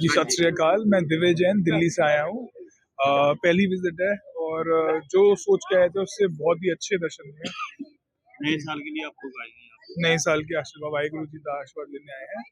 जी सत श्री अकाल। मैं दिव्य जैन दिल्ली से आया हूँ। पहली विज़िट है और जो सोच के आए थे उससे बहुत ही अच्छे दर्शन हुए। नए साल के लिए आपको नए साल के आशीर्वाद वाहिगुरु जी का आशीर्वाद लेने आए हैं।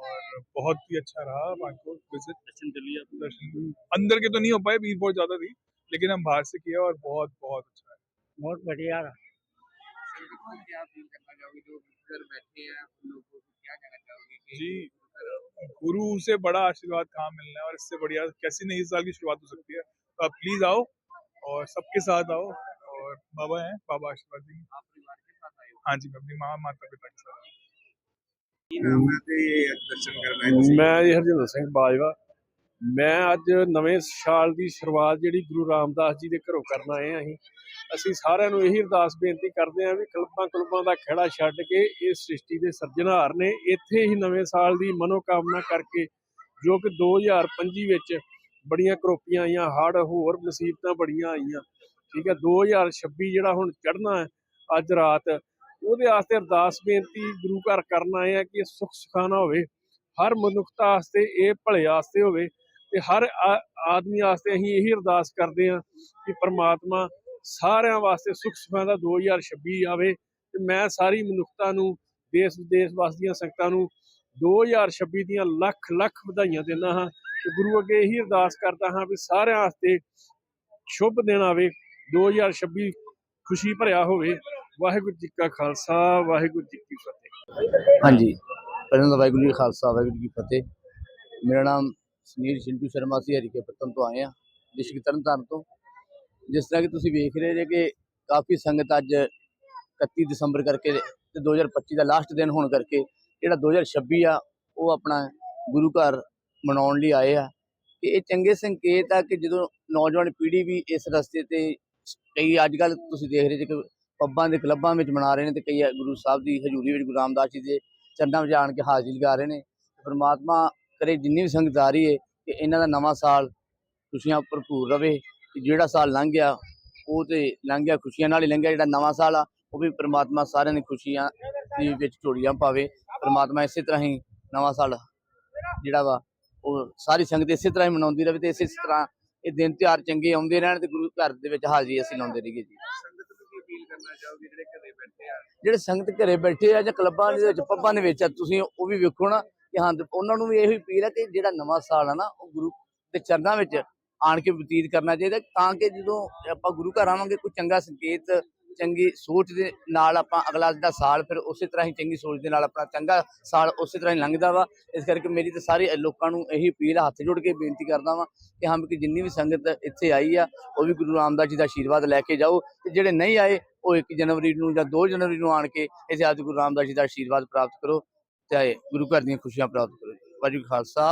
और बहुत ही अच्छा रहा पानको विज़िट। दर्शन लिया आपने? दर्शन अंदर के तो नहीं हो पाए भीड़ बहुत ज़्यादा थी लेकिन हम बाहर से किए और बहुत बहुत अच्छा है। बहुत बढ़िया रहा। क्या फील करना चाहोगे जो। गुरु से बड़ा आशीर्वाद कहाँ मिलना है और इससे बढ़िया कैसी नई साल की शुरुआत हो सकती है। तो आप प्लीज़ आओ और सबके साथ आओ और बाबा हैं बाबा आशीर्वाद जी हाँ? जी मैं अपनी माँ माता पिता के साथ मैं हरजिंदर सिंह बाजवा। ਮੈਂ ਅੱਜ ਨਵੇਂ ਸਾਲ ਦੀ ਸ਼ੁਰੂਆਤ ਜਿਹੜੀ ਗੁਰੂ ਰਾਮਦਾਸ ਜੀ ਦੇ ਘਰੋਂ ਕਰਨ ਆਏ ਹਾਂ ਅਸੀਂ ਅਸੀਂ ਸਾਰਿਆਂ ਨੂੰ ਇਹੀ ਅਰਦਾਸ ਬੇਨਤੀ ਕਰਦੇ ਹਾਂ ਵੀ ਕਲਪਾਂ ਕਲਪਾਂ ਦਾ ਖੇੜਾ ਛੱਡ ਕੇ ਇਸ ਸ੍ਰਿਸ਼ਟੀ ਦੇ ਸਿਰਜਣਹਾਰ ਨੇ, ਇੱਥੇ ਹੀ ਨਵੇਂ ਸਾਲ ਦੀ ਮਨੋਕਾਮਨਾ ਕਰਕੇ ਜੋ ਕਿ 2025 ਵਿੱਚ ਬੜੀਆਂ ਕਰੋਪੀਆਂ ਆਈਆਂ, ਹੜ੍ਹ ਹੋਰ ਮੁਸੀਬਤਾਂ ਬੜੀਆਂ ਆਈਆਂ, ਠੀਕ ਹੈ 2026 ਜਿਹੜਾ ਹੁਣ ਚੜ੍ਹਨਾ ਹੈ, ਅੱਜ ਰਾਤ, ਉਹਦੇ ਵਾਸਤੇ ਅਰਦਾਸ ਬੇਨਤੀ ਗੁਰੂ ਘਰ ਕਰਨ ਆਏ ਆ ਕਿ ਇਹ ਸੁਖ ਸੁਖਾਨਾ ਹੋਵੇ, ਹਰ ਮਨੁੱਖਤਾ ਵਾਸਤੇ, ਇਹ ਭਲੇ ਵਾਸਤੇ ਹੋਵੇ ਤੇ ਹਰ ਆਦਮੀ ਵਾਸਤੇ ਅਸੀਂ ਇਹੀ ਅਰਦਾਸ ਕਰਦੇ ਹਾਂ ਕਿ ਪ੍ਰਮਾਤਮਾ ਸਾਰਿਆਂ ਵਾਸਤੇ ਸੁਖ ਸੁਖਾਂ ਦਾ 2026 ਆਵੇ ਤੇ ਮੈਂ ਸਾਰੀ ਮਨੁੱਖਤਾ ਨੂੰ, ਦੇਸ਼ ਵਿਦੇਸ਼ ਵਾਸੀਆਂ ਸੰਗਤਾਂ ਨੂੰ 2026 ਦੀਆਂ ਲੱਖ ਲੱਖ ਵਧਾਈਆਂ ਦਿੰਦਾ ਹਾਂ ਤੇ ਗੁਰੂ ਅੱਗੇ ਇਹੀ ਅਰਦਾਸ ਕਰਦਾ ਹਾਂ ਵੀ ਸਾਰਿਆਂ ਵਾਸਤੇ ਸ਼ੁਭ ਦਿਨ ਆਵੇ 2026 ਖੁਸ਼ੀ ਭਰਿਆ ਹੋਵੇ। ਵਾਹਿਗੁਰੂ ਜੀ ਕਾ ਖਾਲਸਾ, ਵਾਹਿਗੁਰੂ ਜੀ ਕੀ ਫਤਿਹ। ਹਾਂਜੀ, ਪਹਿਲਾਂ ਤਾਂ ਵਾਹਿਗੁਰੂ ਜੀ ਖਾਲਸਾ, ਵਾਹਿਗੁਰੂ ਜੀ ਕੀ ਫਤਿਹ। ਮੇਰਾ ਨਾਮ ਸੁਨੀਲ ਸ਼ਿੰਟੂ ਸ਼ਰਮਾ ਸੀ ਹਰੀਕੇ ਪੱਤਨ ਤੋਂ ਆਏ ਆ ਡਿਸਟ੍ਰਿਕਟ ਤਰਨਤਾਰਨ ਤੋਂ। ਜਿਸ ਤਰ੍ਹਾਂ ਕਿ ਤੁਸੀਂ ਵੇਖ ਰਹੇ ਜੇ ਕਿ ਕਾਫੀ ਸੰਗਤ ਅੱਜ 31 ਦਸੰਬਰ ਕਰਕੇ ਤੇ 2025 ਦਾ ਲਾਸਟ ਦਿਨ ਹੋਣ ਕਰਕੇ ਜਿਹੜਾ 2026 ਆ, ਉਹ ਆਪਣਾ ਗੁਰੂ ਘਰ ਮਨਾਉਣ ਲਈ ਆਏ ਆ। ਤੇ ਇਹ ਚੰਗੇ ਸੰਕੇਤ ਆ ਕਿ ਜਦੋਂ ਨੌਜਵਾਨ ਪੀੜ੍ਹੀ ਵੀ ਇਸ ਰਸਤੇ ਤੇ ਕਈ ਅੱਜ ਕੱਲ ਤੁਸੀਂ ਦੇਖ ਰਹੇ ਜੇ ਕਿ ਪੱਬਾਂ ਦੇ ਕਲੱਬਾਂ ਵਿੱਚ ਮਨਾ ਰਹੇ ਨੇ ਤੇ ਕਈ ਗੁਰੂ ਸਾਹਿਬ ਦੀ ਹਜ਼ੂਰੀ ਵਿੱਚ ਗੁਰੂ ਰਾਮਦਾਸ ਜੀ ਦੇ ਚਰਨਾਂ ਵਿੱਚ ਆਣ ਕੇ ਹਾਜ਼ਰੀ ਲਗਾ ਰਹੇ ਨੇ। ਪਰਮਾਤਮਾ ਕਰੇ, ਜਿੰਨੀ ਵੀ ਸੰਗਤ ਆ ਰਹੀ ਹੈ ਕਿ ਇਹਨਾਂ ਦਾ ਨਵਾਂ ਸਾਲ ਖੁਸ਼ੀਆਂ ਭਰਪੂਰ ਰਵੇ ਜਿਹੜਾ ਸਾਲ ਲੰਘ ਗਿਆ, ਉਹ ਤੇ ਲੰਘ ਗਿਆ, ਖੁਸ਼ੀਆਂ ਨਾਲ ਹੀ ਲੰਘਿਆ ਜਿਹੜਾ ਨਵਾਂ ਸਾਲ ਆ, ਉਹ ਵੀ ਪ੍ਰਮਾਤਮਾ ਸਾਰਿਆਂ ਦੀ ਖੁਸ਼ੀਆਂ ਦੇ ਵਿੱਚ ਝੋਲੀਆਂ ਪਾਵੇ। ਪਰਮਾਤਮਾ ਇਸੇ ਤਰ੍ਹਾਂ ਹੀ ਨਵਾਂ ਸਾਲ ਜਿਹੜਾ ਵਾ, ਉਹ ਸਾਰੀ ਸੰਗਤ ਇਸੇ ਤਰ੍ਹਾਂ ਹੀ ਮਨਾਉਂਦੀ ਰਹੇ ਤੇ ਇਸੇ ਤਰ੍ਹਾਂ ਇਹ ਦਿਨ ਤਿਉਹਾਰ ਚੰਗੇ ਆਉਂਦੇ ਰਹਿਣ ਤੇ ਗੁਰੂ ਘਰ ਦੇ ਵਿੱਚ ਹਾਜ਼ਰੀ ਅਸੀਂ ਲਾਉਂਦੇ ਰਹੀਏ ਜੀ। ਜਿਹੜੇ ਜਿਹੜੇ ਸੰਗਤ ਘਰੇ ਬੈਠੇ ਆ ਜਾਂ ਕਲੱਬਾਂ ਦੇ ਵਿੱਚ, ਪੱਬਾਂ ਦੇ ਵਿੱਚ ਆ, ਤੁਸੀਂ ਉਹ ਵੀ ਵੇਖੋ ਨਾ ਕਿ ਹਾਂ ਉਹਨਾਂ ਨੂੰ ਵੀ ਇਹੋ ਹੀ ਅਪੀਲ ਹੈ ਕਿ ਜਿਹੜਾ ਨਵਾਂ ਸਾਲ ਆ ਨਾ, ਉਹ ਗੁਰੂ ਦੇ ਚਰਨਾਂ ਵਿੱਚ ਆਣ ਕੇ ਬਤੀਤ ਕਰਨਾ ਚਾਹੀਦਾ ਤਾਂ ਕਿ ਜਦੋਂ ਆਪਾਂ ਗੁਰੂ ਘਰ ਆਵਾਂਗੇ, ਕੋਈ ਚੰਗਾ ਸੰਕੇਤ, ਚੰਗੀ ਸੋਚ ਦੇ ਨਾਲ ਆਪਾਂ ਅਗਲਾ ਜਿਹੜਾ ਸਾਲ ਫਿਰ ਉਸੇ ਤਰ੍ਹਾਂ ਹੀ ਚੰਗੀ ਸੋਚ ਦੇ ਨਾਲ ਆਪਣਾ ਚੰਗਾ ਸਾਲ ਉਸੇ ਤਰ੍ਹਾਂ ਹੀ ਲੰਘਦਾ ਵਾ। ਇਸ ਕਰਕੇ ਮੇਰੀ ਤੇ ਸਾਰੇ ਲੋਕਾਂ ਨੂੰ ਇਹੀ ਅਪੀਲ ਹੱਥ ਜੋੜ ਕੇ ਬੇਨਤੀ ਕਰਦਾ ਵਾਂ ਕਿ ਹਾਂ, ਵੀ ਕਿ ਜਿੰਨੀ ਵੀ ਸੰਗਤ ਇੱਥੇ ਆਈ ਆ, ਉਹ ਵੀ ਗੁਰੂ ਰਾਮਦਾਸ ਜੀ ਦਾ ਆਸ਼ੀਰਵਾਦ ਲੈ ਕੇ ਜਾਓ, ਤੇ ਜਿਹੜੇ ਨਹੀਂ ਆਏ, ਉਹ 1 ਜਨਵਰੀ ਨੂੰ ਜਾਂ 2 ਜਨਵਰੀ ਨੂੰ ਆਣ ਕੇ ਇੱਥੇ ਆਦਿ ਗੁਰੂ ਰਾਮਦਾਸ ਜੀ ਦਾ ਆਸ਼ੀਰਵਾਦ ਪ੍ਰਾਪਤ ਕਰੋ। ਤੇ ਗੁਰੂ ਘਰ ਦੀਆਂ ਖੁਸ਼ੀਆਂ ਪ੍ਰਾਪਤ ਕਰੋ। ਵਾਹਿਗੁਰੂ ਖਾਲਸਾ।